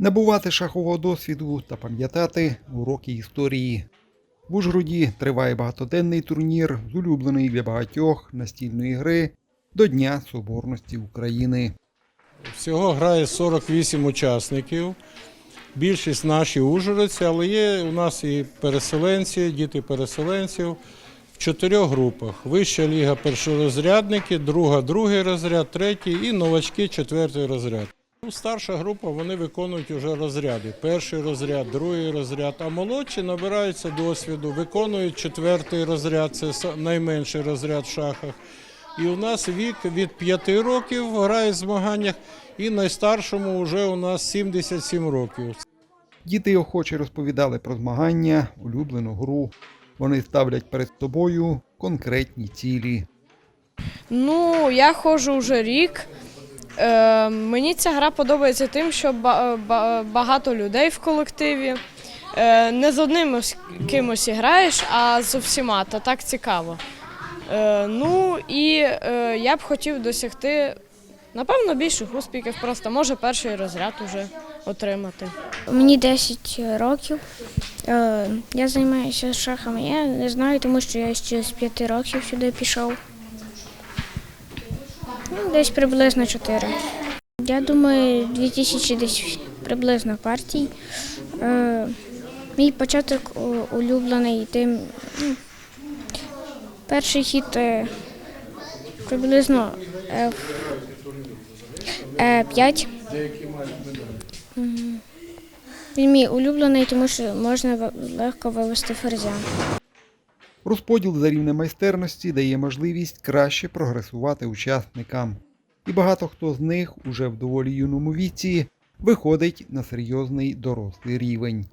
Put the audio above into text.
Набувати шахового досвіду та пам'ятати уроки історії. В Ужгороді триває багатоденний турнір з улюбленої для багатьох настільної гри до Дня Соборності України. Всього грає 48 учасників. Більшість наші ужгородці, але є у нас і переселенці, діти переселенців в чотирьох групах. Вища ліга першорозрядники, друга другий розряд, третій і новачки четвертий розряд. Ну, Старша група вони виконують уже розряди. Перший розряд, другий розряд, а молодші набираються досвіду, виконують четвертий розряд, це са- найменший розряд в шахах. І у нас вік від 5 років грає в змаганнях, і найстаршому вже у нас 77 років. Діти охоче розповідали про змагання, улюблену гру. Вони ставлять перед собою конкретні цілі. Ну, я ходжу вже рік. Е, мені ця гра подобається тим, що ба- багато людей в колективі. Е, не з одним ось кимось граєш, а з всіма, та так цікаво. Е, ну і е, я б хотів досягти, напевно, більших успіхів. Просто може перший розряд уже отримати. Мені 10 років. Е, Я займаюся шахами. Я не знаю, тому що я ще з 5 років сюди пішов. Ну, Десь приблизно 4. Я думаю, 2000 десь приблизно партій. Е, Мій початок улюблений тим. ну, Перший хід е, приблизно F, Е5. Він мій улюблений, тому що можна легко вивести ферзя. Розподіл за рівнем майстерності дає можливість краще прогресувати учасникам. І багато хто з них уже в доволі юному віці виходить на серйозний дорослий рівень.